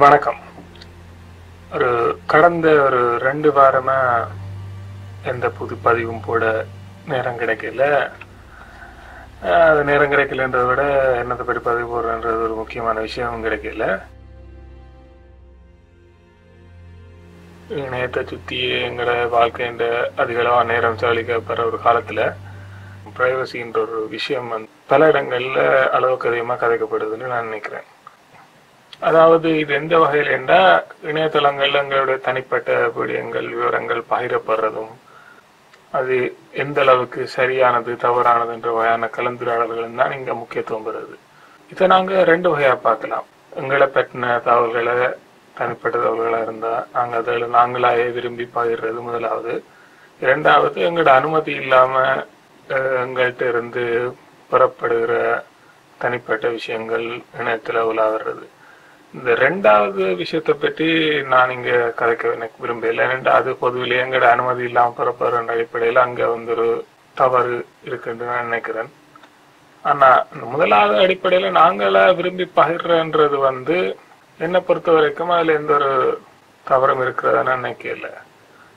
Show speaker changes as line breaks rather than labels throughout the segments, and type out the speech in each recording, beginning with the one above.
வணக்கம். ஒரு கடந்த ஒரு ரெண்டு வாரமா எந்த புது பதிவும் போட நேரம் கிடைக்கல. அது நேரம் கிடைக்கலன்றதை விட என்னத்தை பற்றி பதிவு போடுறன்றது ஒரு முக்கியமான விஷயம் கிடைக்கல. இணையத்தை சுற்றி எங்களோட வாழ்க்கைன்ற அதிகளவான நேரம் செலவழிக்கப்படுற ஒரு காலத்துல பிரைவசின்ற ஒரு விஷயம் வந்து பல இடங்கள்ல அளவுக்கு அதிகமாக கதைக்கப்படுதுன்னு நான் நினைக்கிறேன். அதாவது இது எந்த வகையில் என்றால் இணையதளங்களில் எங்களுடைய தனிப்பட்ட விடயங்கள் விவரங்கள் பகிரப்படுறதும் அது எந்த அளவுக்கு சரியானது தவறானது என்ற வகையான கலந்துரையாடல்கள் தான் இங்க முக்கியத்துவம் பெறுது. இதை நாங்கள் ரெண்டு வகையா பார்க்கலாம். எங்களை பற்றின தகவல்களை தனிப்பட்ட தகவல்களாக இருந்தா நாங்கள் அதில் நாங்களாவே விரும்பி பகிர்றது முதலாவது. இரண்டாவது எங்களோட அனுமதி இல்லாம எங்கள்கிட்ட இருந்து புறப்படுகிற தனிப்பட்ட விஷயங்கள் இணையத்தில் உலாகிறது இந்த ரெண்டாவது விஷயத்தை பற்றி நான் இங்க கதைக்க எனக்கு விரும்பல ரெண்டாவது பொதுவில் எங்கட அனுமதி இல்லாமல் புறப்படுற அடிப்படையில் அங்க வந்து ஒரு தவறு இருக்குன்னு நான் நினைக்கிறேன். ஆனா இந்த முதலாவது அடிப்படையில நாங்களா விரும்பி பகிர்றன்றது வந்து என்னை பொறுத்த வரைக்கும் அதுல எந்த ஒரு தவறும் இருக்கிறதான்னு நினைக்கல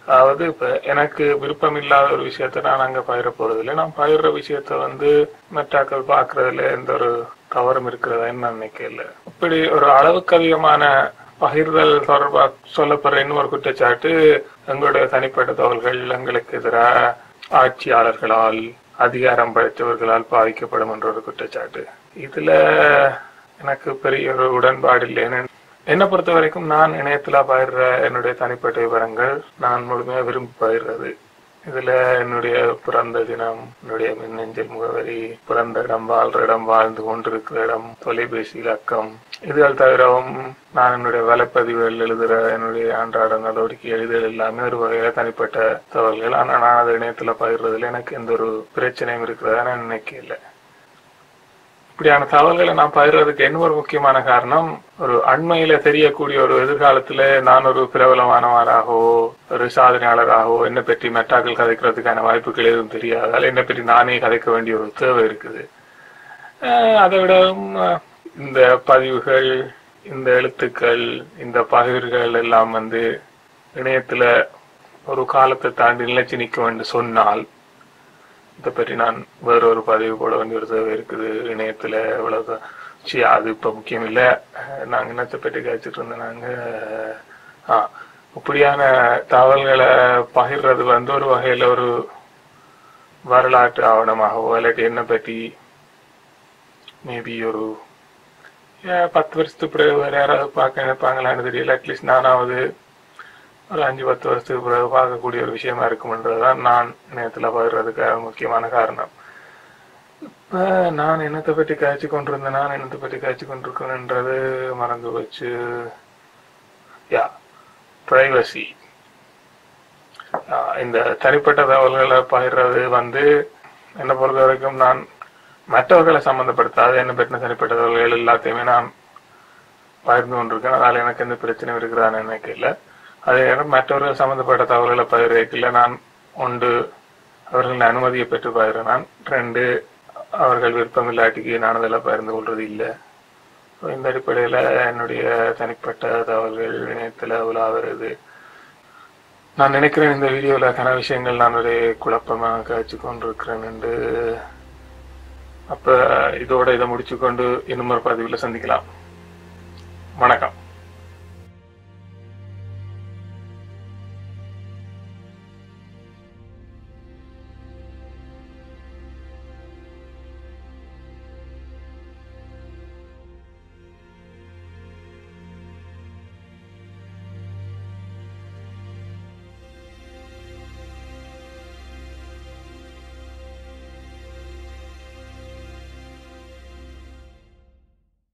அதாவது இப்ப எனக்கு விருப்பம் இல்லாத ஒரு விஷயத்த நான் அங்க பகிர போறது இல்லை நான் பகிர்ற விஷயத்த வந்து மெட்டாக்கள் பாக்குறதுல எந்த ஒரு தவறும் இருக்கிறதான்னு நான் நினைக்கல இப்படி ஒரு அளவுக்கு அதிகமான பகிர்தல் தொடர்பாக சொல்லப்படுற இன்னொரு குற்றச்சாட்டு எங்களுடைய தனிப்பட்ட தகவல்கள் எங்களுக்கு எதிராக ஆட்சியாளர்களால் அதிகாரம் படைத்தவர்களால் பாதிக்கப்படும் என்ற ஒரு குற்றச்சாட்டு. இதுல எனக்கு பெரிய ஒரு உடன்பாடு இல்லைன்னு என்னை பொறுத்த வரைக்கும் நான் இணையத்துல பயிர்ற என்னுடைய தனிப்பட்ட விவரங்கள் நான் முழுமையா விரும்பி பயிர்றது இதுல என்னுடைய பிறந்த தினம் என்னுடைய மின்னஞ்சல் முகவரி பிறந்த இடம் வாழ்ற இடம் வாழ்ந்து கொண்டிருக்கிற இடம் தொலைபேசி இலக்கம். இதுகள் தவிரவும் நான் என்னுடைய வலைப்பதிவுகள் எழுதுற என்னுடைய அன்றாட நடவடிக்கை எழுதுதல் எல்லாமே ஒரு வகையில தனிப்பட்ட தகவல்கள். ஆனா நான் அதை இணையத்துல பகிர்றதுல எனக்கு எந்த ஒரு பிரச்சனையும் இருக்கிறதா நான் நினைக்கல இப்படியான தகவல்களை நான் பகிர்றதுக்கு என்ன ஒரு முக்கியமான காரணம்? ஒரு அண்மையில தெரியக்கூடிய ஒரு எதிர்காலத்துல நான் ஒரு பிரபலமானவராகவோ ஒரு சாதனையாளராகவோ என்னை பற்றி மெட்டாக்கள் கதைக்கிறதுக்கான வாய்ப்புகள் எதுவும் தெரியாதால் என்னை பற்றி நானே கதைக்க வேண்டிய ஒரு தேவை இருக்குது. அதை விட இந்த பதிவுகள் இந்த எழுத்துக்கள் இந்த பகிர்கள் எல்லாம் வந்து இணையத்துல ஒரு காலத்தை தாண்டி நிலைச்சு நிற்கும் என்று சொன்னால் இதை பற்றி நான் வேற ஒரு பதிவு போட வேண்டிய ஒரு இருக்குது இணையத்துல இவ்வளவு சி அது இப்ப முக்கியம் இல்ல நாங்க என்னத்தை பற்றி காய்ச்சிட்டு இருந்தோம் நாங்க? ஆ இப்படியான தகவல்களை பகிர்றது வந்து ஒரு வகையில ஒரு வரலாற்று ஆவணமாகவோ இல்லாட்டி என்னை பற்றி மேபி ஒரு ஏன் பத்து வருஷத்துக்கு பிறகு வேற யாராவது பார்க்க நினைப்பாங்களான்னு தெரியல. அட்லீஸ்ட் நானாவது ஒரு அஞ்சு பத்து வருஷத்துக்கு பிறகு பார்க்கக்கூடிய ஒரு விஷயமா இருக்கும்ன்றதுதான் நான் இணையத்துல பகிர்றதுக்கு முக்கியமான காரணம். இப்ப நான் என்னத்தை பற்றி காய்ச்சி கொண்டிருந்தேன் நான் என்னத்தை பற்றி காய்ச்சி கொண்டிருக்கணுன்றது மறந்து போச்சு. யா பிரைவசி இந்த தனிப்பட்ட தகவல்களை பகிர்றது வந்து என்னை பொறுத்த வரைக்கும் நான் மற்றவர்களை சம்பந்தப்படுத்தாது என்ன பற்றின தனிப்பட்ட தகவல்கள் எல்லாத்தையுமே நான் பகிர்ந்து கொண்டிருக்கேன். அதனால எனக்கு எந்த பிரச்சனையும் இருக்கிறான்னு நினைக்கல அதே நேரம் மற்றவர்கள் சம்பந்தப்பட்ட தகவல்களை பகிர்றதுக்குள்ள நான் ஒன்று அவர்களின் அனுமதியை பெற்று பகிர்றேன். நான் ரெண்டு அவர்கள் விருப்பம் இல்லாட்டிக்கு நான் அதெல்லாம் பகிர்ந்து கொள்றது இல்லை. இந்த அடிப்படையில் என்னுடைய தனிப்பட்ட தகவல்கள் இணையத்தில் உலாவது நான் நினைக்கிறேன் இந்த வீடியோவில் கன விஷயங்கள் நான் ஒரே குழப்பமாக காய்ச்சி கொண்டிருக்கிறேன் என்று. அப்போ இதோட இதை முடிச்சுக்கொண்டு இன்னும் ஒரு பதிவில் சந்திக்கலாம்.